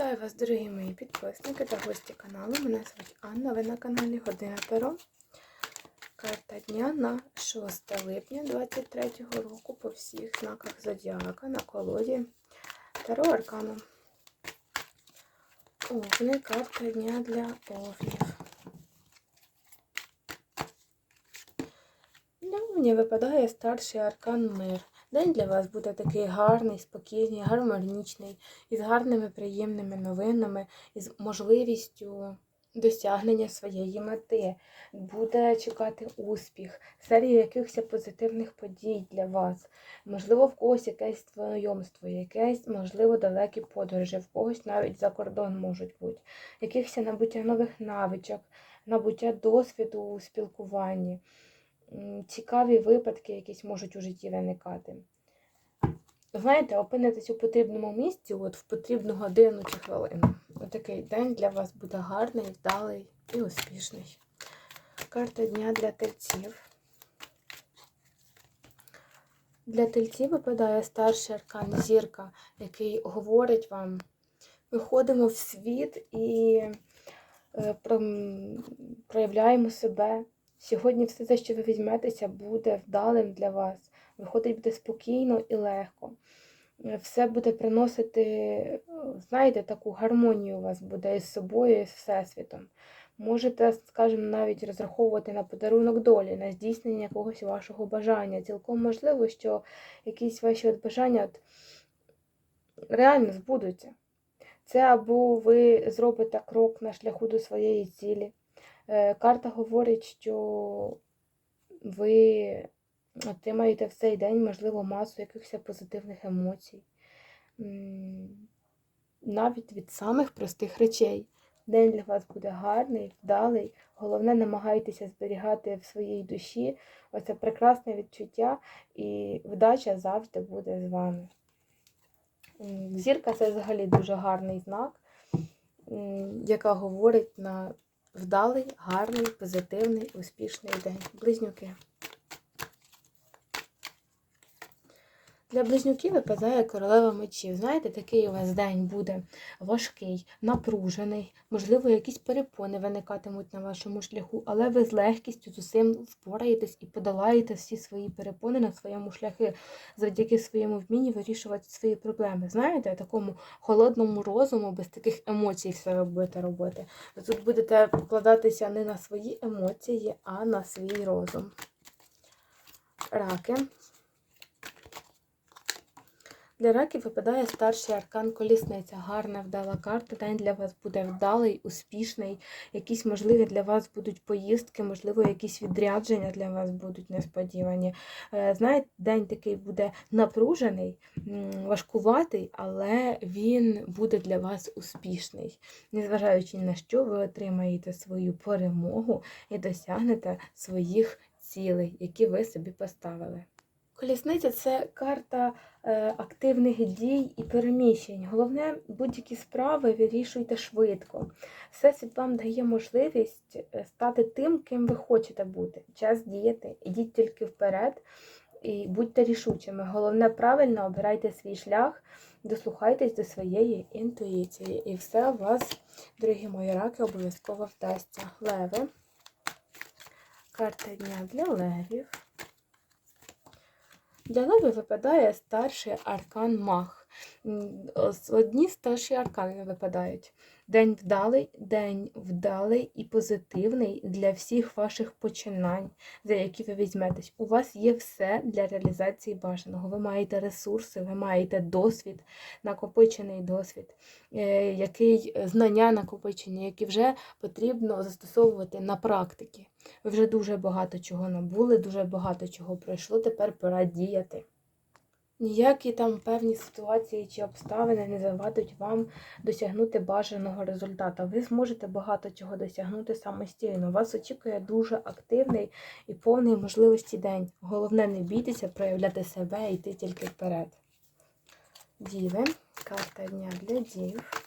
Вітаю вас, дорогі мої підписники та гості каналу. Мене звуть Анна, ви на каналі Година Таро. Карта дня на 6 липня 2023 року по всіх знаках Зодіака на колоді Таро Аркану. Овни, карта дня для овнів. Для овнів випадає старший аркан мир. День для вас буде такий гарний, спокійний, гармонічний, із гарними приємними новинами, із можливістю досягнення своєї мети. Буде чекати успіх, серія якихось позитивних подій для вас. Можливо, в когось якесь знайомство, якесь, можливо, далекі подорожі, в когось навіть за кордон можуть бути, якихось набуття нових навичок, набуття досвіду у спілкуванні цікаві випадки якісь можуть у житті виникати. Знаєте, опинитесь у потрібному місці, от в потрібну годину чи хвилину. Отакий день для вас буде гарний, вдалий і успішний. Карта дня для тельців. Для тельців випадає старший аркан зірка, який говорить вам: виходимо в світ і е, проявляємо себе. Сьогодні все те, що ви візьметеся, буде вдалим для вас. Виходить, буде спокійно і легко. Все буде приносити, знаєте, таку гармонію у вас буде із собою, і з Всесвітом. Можете, скажімо, навіть розраховувати на подарунок долі, на здійснення якогось вашого бажання. Цілком можливо, що якісь ваші от бажання от реально збудуться. Це або ви зробите крок на шляху до своєї цілі. Е, карта говорить, що ви отримаєте в цей день, можливо, масу якихось позитивних емоцій. Навіть від самих простих речей. День для вас буде гарний, вдалий. Головне, намагайтеся зберігати в своїй душі оце прекрасне відчуття, і вдача завжди буде з вами. Зірка це взагалі дуже гарний знак, яка говорить на Вдалий, гарний, позитивний, успішний день. Близнюки. Для близнюків випадає королева мечів. Знаєте, такий у вас день буде важкий, напружений, можливо, якісь перепони виникатимуть на вашому шляху, але ви з легкістю з усім впораєтесь і подолаєте всі свої перепони на своєму шляху, завдяки своєму вмінні вирішувати свої проблеми. Знаєте, такому холодному розуму, без таких емоцій все будете робити. Ви тут будете покладатися не на свої емоції, а на свій розум. Раки. Для раків випадає старший аркан колісниця. Гарна, вдала карта. День для вас буде вдалий, успішний. Якісь можливі для вас будуть поїздки, можливо, якісь відрядження для вас будуть несподівані. Е, знаєте, день такий буде напружений, важкуватий, але він буде для вас успішний. Незважаючи на що, ви отримаєте свою перемогу і досягнете своїх цілей, які ви собі поставили. Колісниця це карта е, активних дій і переміщень. Головне, будь-які справи вирішуйте швидко. Всесвіт вам дає можливість е, стати тим, ким ви хочете бути. Час діяти. Ідіть тільки вперед і будьте рішучими. Головне, правильно обирайте свій шлях, дослухайтесь до своєї інтуїції. І все у вас, дорогі мої раки, обов'язково вдасться. Леви. Карта дня для левів. Для леви випадає старший аркан мах. Одні старші аркани випадають. День вдалий, день вдалий і позитивний для всіх ваших починань, за які ви візьметесь. У вас є все для реалізації бажаного. Ви маєте ресурси, ви маєте досвід, накопичений досвід, е, який знання накопичені, які вже потрібно застосовувати на практиці. Ви вже дуже багато чого набули, дуже багато чого пройшло. Тепер пора діяти. Ніякі там певні ситуації чи обставини не завадять вам досягнути бажаного результату. Ви зможете багато чого досягнути самостійно. Вас очікує дуже активний і повний можливості день. Головне, не бійтеся, проявляти себе і йти тільки вперед. Діви. Карта дня для дів.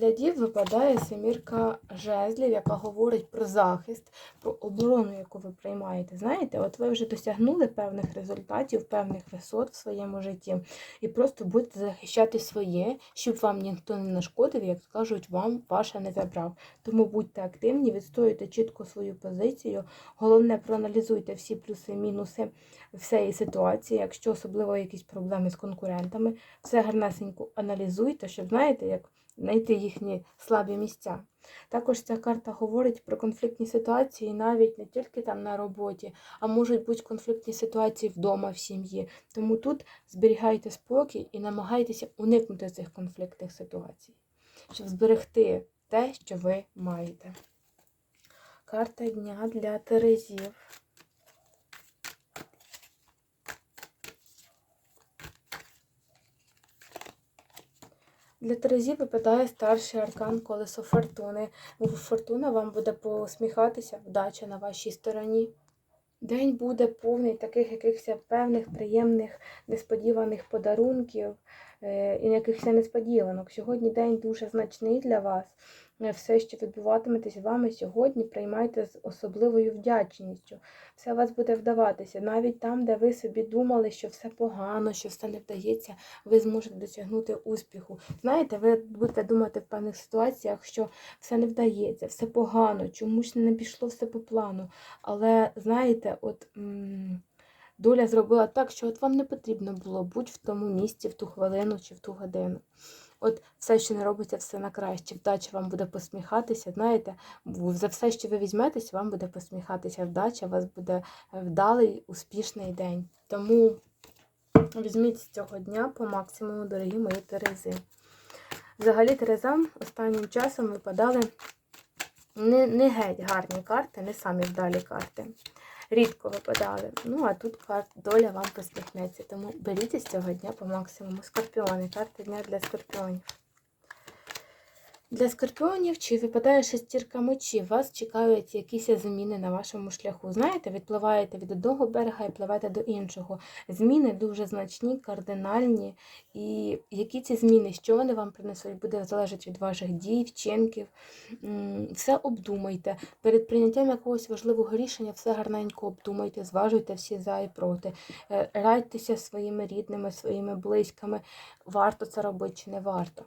Для дів випадає семірка жезлів, яка говорить про захист, про оборону, яку ви приймаєте. Знаєте, от ви вже досягнули певних результатів, певних висот в своєму житті, і просто будете захищати своє, щоб вам ніхто не нашкодив, як кажуть, вам ваше не забрав. Тому будьте активні, відстоюйте чітко свою позицію. Головне, проаналізуйте всі плюси, мінуси всієї ситуації, якщо особливо якісь проблеми з конкурентами, все гарнесенько аналізуйте, щоб знаєте, як знайти їхні слабі місця. Також ця карта говорить про конфліктні ситуації навіть не тільки там на роботі, а можуть бути конфліктні ситуації вдома в сім'ї. Тому тут зберігайте спокій і намагайтеся уникнути цих конфліктних ситуацій, щоб зберегти те, що ви маєте. Карта дня для Терезів. Для Терезі випадає старший аркан колесо фортуни. Фортуна вам буде посміхатися, вдача на вашій стороні. День буде повний таких якихось певних приємних несподіваних подарунків е, і якихось несподіванок. Сьогодні день дуже значний для вас. Все, що відбуватиметесь з вами сьогодні, приймайте з особливою вдячністю. Все у вас буде вдаватися. Навіть там, де ви собі думали, що все погано, що все не вдається, ви зможете досягнути успіху. Знаєте, ви будете думати в певних ситуаціях, що все не вдається, все погано, чомусь не пішло все по плану. Але знаєте, от доля зробила так, що от вам не потрібно було бути в тому місці, в ту хвилину чи в ту годину. От все, що не робиться, все на краще. Вдача вам буде посміхатися. Знаєте, за все, що ви візьметесь, вам буде посміхатися вдача, у вас буде е, вдалий, успішний день. Тому візьміть з цього дня по максимуму, дорогі мої Терези. Взагалі, Терезам останнім часом випадали не, не геть гарні карти, не самі вдалі карти. Рідко випадали. Ну, а тут карт, доля вам посміхнеться. Тому беріть з цього дня по максимуму. Скорпіони. Карти дня для скорпіонів. Для скорпіонів, чи випадає шестірка мечів, вас чекають якісь зміни на вашому шляху. Знаєте, відпливаєте від одного берега і пливете до іншого. Зміни дуже значні, кардинальні. І які ці зміни, що вони вам принесуть, буде залежати від ваших дій, вчинків. Все обдумайте. Перед прийняттям якогось важливого рішення все гарненько обдумайте, зважуйте всі за і проти. Е, Радьтеся своїми рідними, своїми близькими, варто це робити чи не варто.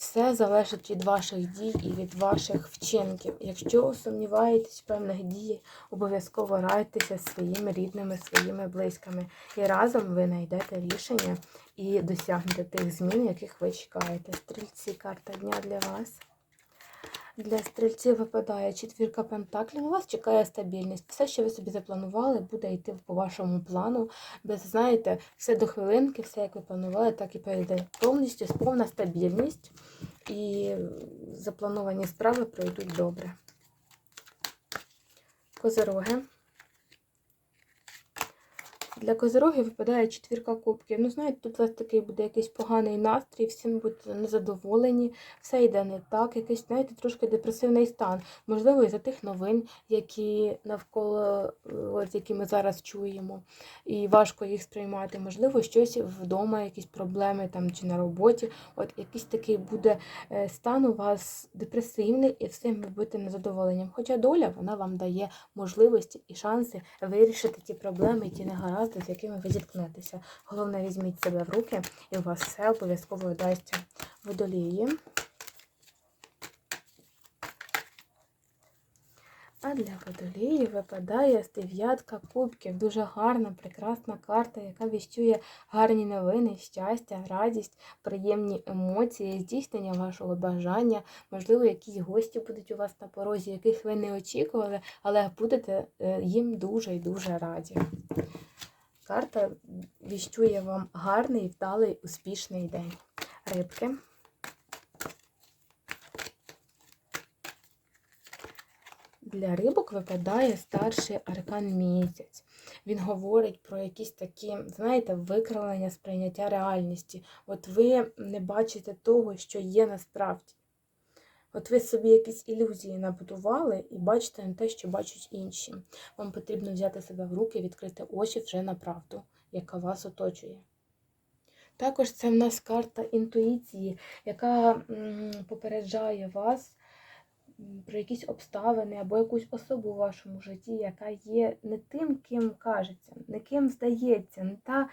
Все залежить від ваших дій і від ваших вчинків. Якщо сумніваєтесь в певних діях, обов'язково радьтеся з своїми рідними, своїми близькими. І разом ви знайдете рішення і досягнете тих змін, яких ви чекаєте. Стрільці, карта дня для вас. Для стрільців випадає четвірка пентаклів. У вас чекає стабільність. Все, що ви собі запланували, буде йти по вашому плану. Без, знаєте, все до хвилинки, все як ви планували, так і перейде. Повністю повна стабільність. І заплановані справи пройдуть добре. Козироги. Для козирогів випадає четвірка кубків. Ну, знаєте, тут у вас такий буде якийсь поганий настрій, всім будете незадоволені, все йде не так, якийсь, знаєте, трошки депресивний стан. Можливо, із-за тих новин, які навколо, е, от, які ми зараз чуємо, і важко їх сприймати. Можливо, щось вдома, якісь проблеми там чи на роботі. От якийсь такий буде е, стан у вас депресивний, і всім ви будете незадоволенням. Хоча доля вона вам дає можливості і шанси вирішити ті проблеми, ті негаразди, з якими ви зіткнетеся. Головне, візьміть себе в руки, і у вас все обов'язково вдасться водолії. А для водолії випадає дев'ятка кубків. Дуже гарна, прекрасна карта, яка віщує гарні новини, щастя, радість, приємні емоції, здійснення вашого бажання. Можливо, якісь гості будуть у вас на порозі, яких ви не очікували, але будете е, їм дуже і дуже раді. Карта віщує вам гарний, вдалий, успішний день. Рибки. Для рибок випадає старший аркан місяць. Він говорить про якісь такі, знаєте, викривлення сприйняття реальності. От ви не бачите того, що є насправді. От ви собі якісь ілюзії набудували і бачите не те, що бачать інші. Вам потрібно взяти себе в руки, відкрити очі вже на правду, яка вас оточує. Також це в нас карта інтуїції, яка попереджає вас про якісь обставини або якусь особу у вашому житті, яка є не тим, ким кажеться, не ким здається, не та,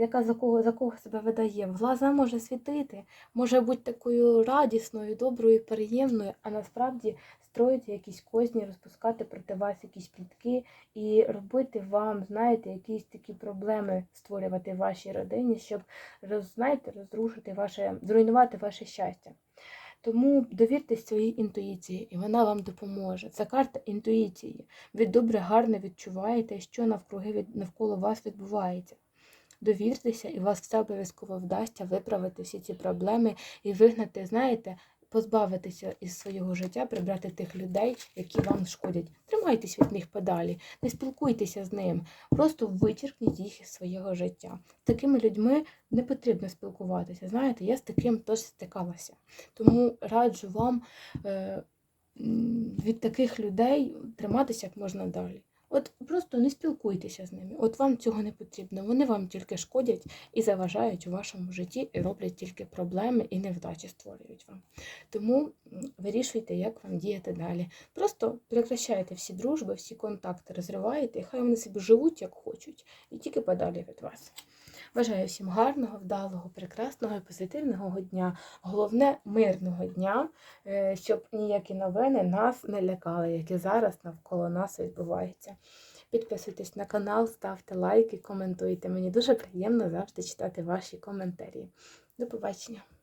яка за кого, за кого себе видає. Глаза може світити, може бути такою радісною, доброю, приємною, а насправді строїти якісь козні, розпускати проти вас якісь плітки і робити вам, знаєте, якісь такі проблеми створювати в вашій родині, щоб роз, знаєте, розрушити ваше, зруйнувати ваше щастя. Тому довіртесь своїй інтуїції, і вона вам допоможе. Це карта інтуїції. Ви добре, гарно відчуваєте, що навкруги навколо вас відбувається. Довіртеся, і у вас все обов'язково вдасться виправити всі ці проблеми і вигнати, знаєте, позбавитися із свого життя, прибрати тих людей, які вам шкодять. Тримайтесь від них подалі, не спілкуйтеся з ним, просто вичеркніть їх із свого життя. З такими людьми не потрібно спілкуватися. Знаєте, я з таким теж стикалася. Тому раджу вам е, від таких людей триматися як можна далі. От просто не спілкуйтеся з ними. От вам цього не потрібно. Вони вам тільки шкодять і заважають у вашому житті, і роблять тільки проблеми і невдачі створюють вам. Тому вирішуйте, як вам діяти далі. Просто прекращайте всі дружби, всі контакти, розривайте, і хай вони собі живуть як хочуть, і тільки подалі від вас. Бажаю всім гарного, вдалого, прекрасного і позитивного дня. Головне мирного дня, е, щоб ніякі новини нас не лякали, які зараз навколо нас відбуваються. Підписуйтесь на канал, ставте лайки, коментуйте. Мені дуже приємно завжди читати ваші коментарі. До побачення!